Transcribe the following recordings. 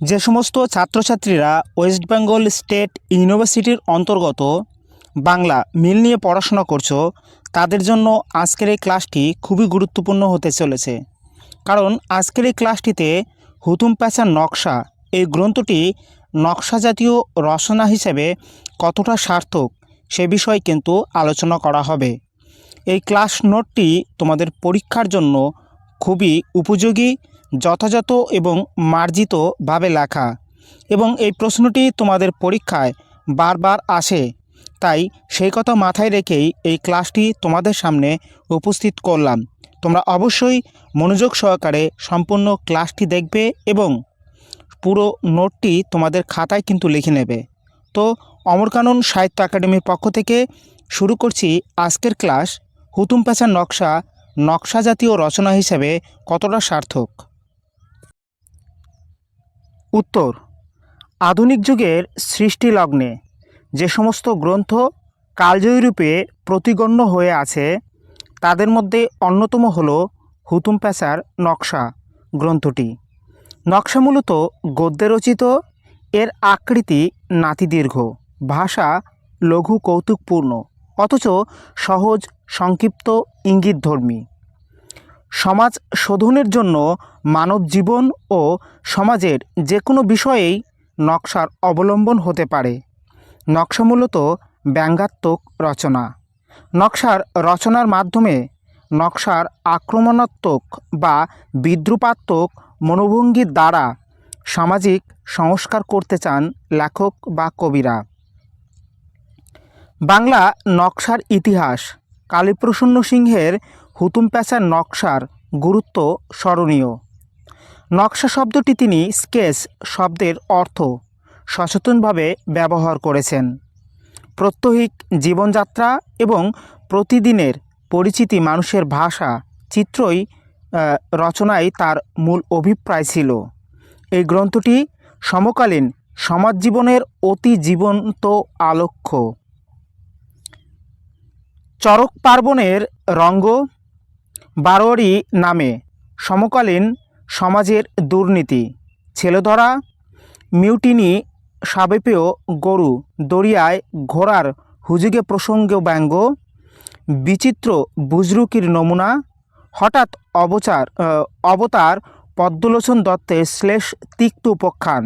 যে সমস্ত ছাত্রছাত্রীরা ওয়েস্ট বেঙ্গল স্টেট ইউনিভার্সিটির অন্তর্গত বাংলা মিল নিয়ে পড়াশোনা করছ, তাদের জন্য আজকের এই ক্লাসটি খুবই গুরুত্বপূর্ণ হতে চলেছে। কারণ আজকের এই ক্লাসটিতে হুতুম প্যাঁচার নকশা, এই গ্রন্থটি নকশা জাতীয় রচনা হিসেবে কতটা সার্থক সে বিষয়ে কিন্তু আলোচনা করা হবে। এই ক্লাস নোটটি তোমাদের পরীক্ষার জন্য খুবই উপযোগী যথাযথ এবং মার্জিতভাবে লেখা। এবং এই প্রশ্নটি তোমাদের পরীক্ষায় বারবার আসে। তাই সেই কথা মাথায় রেখেই এই ক্লাসটি তোমাদের সামনে উপস্থিত করলাম। তোমরা অবশ্যই মনোযোগ সহকারে সম্পূর্ণ ক্লাসটি দেখবে এবং পুরো নোটটি তোমাদের খাতায় কিন্তু লিখে নেবে। তো অমরকানন সাহিত্য একাডেমির পক্ষ থেকে শুরু করছি আজকের ক্লাস। হুতুম পেঁচার নকশা নকশা জাতীয় রচনা হিসেবে কতটা সার্থক? উত্তর। আধুনিক যুগের সৃষ্টি লগ্নে যে সমস্ত গ্রন্থ কালজয়ী রূপে প্রতিগণ্য হয়ে আছে, তাদের মধ্যে অন্যতম হল হুতুম পেঁচার নকশা গ্রন্থটি। নকশা মূলত গদ্যে রচিত, এর আকৃতি নাতিদীর্ঘ, ভাষা লঘু কৌতুকপূর্ণ, অথচ সহজ, সংক্ষিপ্ত ইঙ্গিতধর্মী। সমাজ শোধনের জন্য মানব জীবন ও সমাজের যে কোনো বিষয়েই নকশার অবলম্বন হতে পারে। নকশা মূলত ব্যঙ্গাত্মক রচনা। নকশার রচনার মাধ্যমে নকশার আক্রমণাত্মক বা বিদ্রুপাত্মক মনোভঙ্গির দ্বারা সামাজিক সংস্কার করতে চান লেখক বা কবিরা। বাংলা নকশার ইতিহাস কালীপ্রসন্ন সিংহের হুতুম প্যাঁচার নকশার গুরুত্ব স্মরণীয়। নকশা শব্দটি তিনি স্কেচ শব্দের অর্থ সচেতনভাবে ব্যবহার করেছেন। প্রত্যহিক জীবনযাত্রা এবং প্রতিদিনের পরিচিতি মানুষের ভাষা, চিত্রই রচনায় তার মূল অভিপ্রায় ছিল। এই গ্রন্থটি সমকালীন সমাজ জীবনের অতি জীবন্ত আলক্ষ্য চরক পার্বণের রঙ্গ বারোয়ারি নামে, সমকালীন সমাজের দুর্নীতি, ছেলেধরা, মিউটিনি সাবেপেয় গরু দরিয়ায় ঘোড়ার হুজুগে প্রসঙ্গ ব্যঙ্গ, বিচিত্র বুজরুকির নমুনা, হঠাৎ অবচার অবতার পদ্মলোচন দত্তের শ্লেষ তিক্ত উপখ্যান,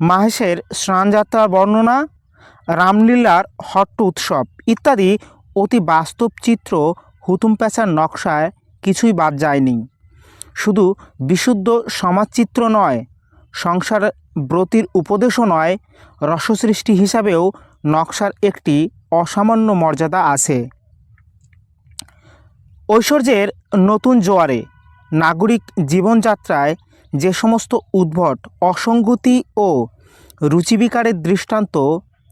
মাহেশের স্নানযাত্রার বর্ণনা, রামলীলার হট্ট উৎসব ইত্যাদি অতি বাস্তব চিত্র হুতুম প্যাঁচার নকশায় কিছুই বাদ যায়নি। শুধু বিশুদ্ধ সমাজচিত্র নয়, সংসার ব্রতির উপদেশও নয়, রসসৃষ্টি হিসাবেও নকশার একটি অসামান্য মর্যাদা আছে। ঐশ্বর্যের নতুন জোয়ারে নাগরিক জীবনযাত্রায় যে সমস্ত উদ্ভট অসঙ্গতি ও রুচিবিকারের দৃষ্টান্ত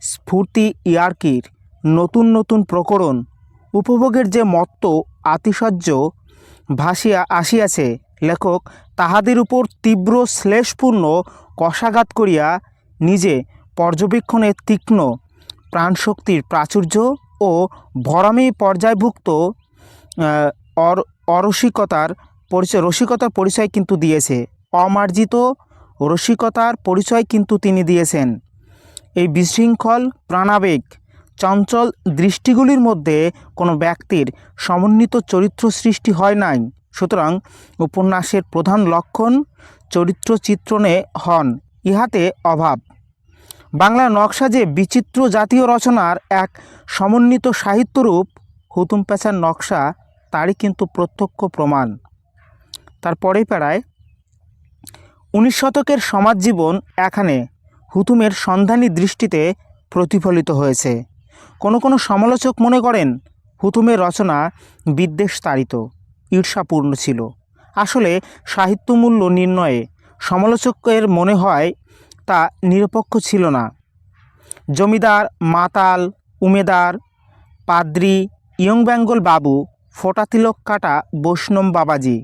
স্ফূর্তি ইয়ার্কির নতুন নতুন প্রকরণ উপভোগের যে মত্ত আতিশয্য ভাসিয়া আসিয়াছে, লেখক তাহাদের উপর তীব্র শ্লেষপূর্ণ কষাঘাত করিয়া নিজে পর্যবেক্ষণের তীক্ষ্ণ প্রাণশক্তির প্রাচুর্য ও ভরামি পর্যায়ভুক্ত অর, অরসিকতার পরিচয়, রসিকতার পরিচয় কিন্তু দিয়েছে, অমার্জিত রসিকতার পরিচয় কিন্তু তিনি দিয়েছেন। এই বিশৃঙ্খল প্রাণাবেগ চঞ্চল দৃষ্টিগুলির মধ্যে কোনো ব্যক্তির সমন্বিত চরিত্র সৃষ্টি হয় নাই। সুতরাং উপন্যাসের প্রধান লক্ষণ চরিত্র চিত্রণে হন, ইহাতে অভাব। বাংলা নকশা যে বিচিত্র জাতীয় রচনার এক সমন্বিত সাহিত্যরূপ, হুতুম প্যাঁচার নকশা, তারই কিন্তু প্রত্যক্ষ প্রমাণ। তারপরেই পাড়ায় উনিশ শতকের সমাজ জীবন এখানে হুতুমের সন্ধানী দৃষ্টিতে প্রতিফলিত হয়েছে। কোনো কোনো সমালোচক মনে করেন, হুতুমের রচনা বিদ্বেষ তাড়িত, ঈর্ষাপূর্ণ ছিল। আসলে সাহিত্যমূল্য নির্ণয়ে সমালোচকের মনে হয়, তা নিরপেক্ষ ছিল না। জমিদার, মাতাল, উমেদার, পাদ্রি, ইয়ং বেঙ্গল বাবু ফোটাতিলক কাটা বৈষ্ণব বাবাজি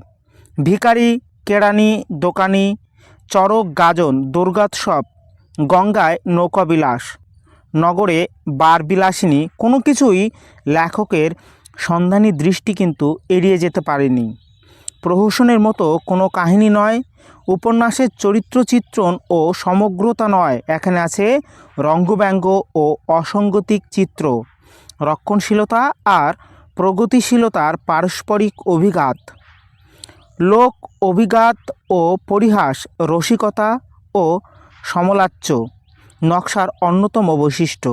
ভিকারি কেরানি, দোকানি, চরক গাজন, দুর্গোৎসব, গঙ্গায় নৌকাবিলাস নগরে বারবিলাসিনী কোনো কিছুই লেখকের সন্ধানী দৃষ্টি কিন্তু এড়িয়ে যেতে পারেনি। প্রহসনের মতো কোনো কাহিনী নয়, উপন্যাসের চরিত্র চিত্রণ ও সমগ্রতা নয়, এখানে আছে রঙ্গব্যঙ্গ ও অসঙ্গতিক চিত্র, রক্ষণশীলতা আর প্রগতিশীলতার পারস্পরিক অভিঘাত। লোক অভিঘাত ও পরিহাস, রসিকতা ও সমলাচ্য নকশার অন্যতম বৈশিষ্ট্য।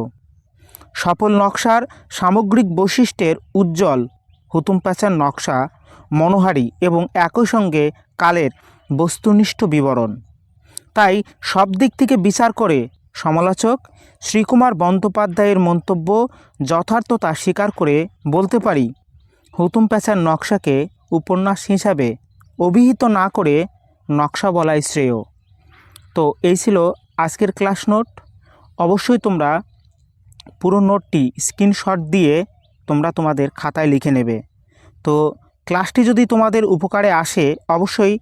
সফল নকশার সামগ্রিক বৈশিষ্ট্যের উজ্জ্বল হুতুম প্যাঁচার নকশা, মনোহারী এবং একই সঙ্গে কালের বস্তুনিষ্ঠ বিবরণ। তাই সব দিক থেকে বিচার করে সমালোচক শ্রীকুমার বন্দ্যোপাধ্যায়ের মন্তব্য যথার্থতা স্বীকার করে বলতে পারি, হুতুম প্যাঁচার নকশাকে উপন্যাস হিসাবে অভিহিত না করে নকশা বলাই শ্রেয়। তো এই ছিল আজকের ক্লাস নোট অবশ্যই তোমরা পুরো নোটটি স্ক্রিনশট দিয়ে তোমরা তোমাদের খাতায় লিখে নেবে। তো ক্লাসটি যদি তোমাদের উপকারে আসে, অবশ্যই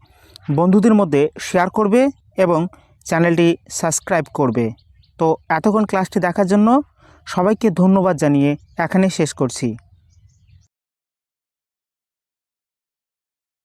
বন্ধুদের মধ্যে শেয়ার করবে এবং চ্যানেলটি সাবস্ক্রাইব করবে। তো এতক্ষণ ক্লাসটি দেখার জন্য সবাইকে ধন্যবাদ জানিয়ে এখানে শেষ করছি।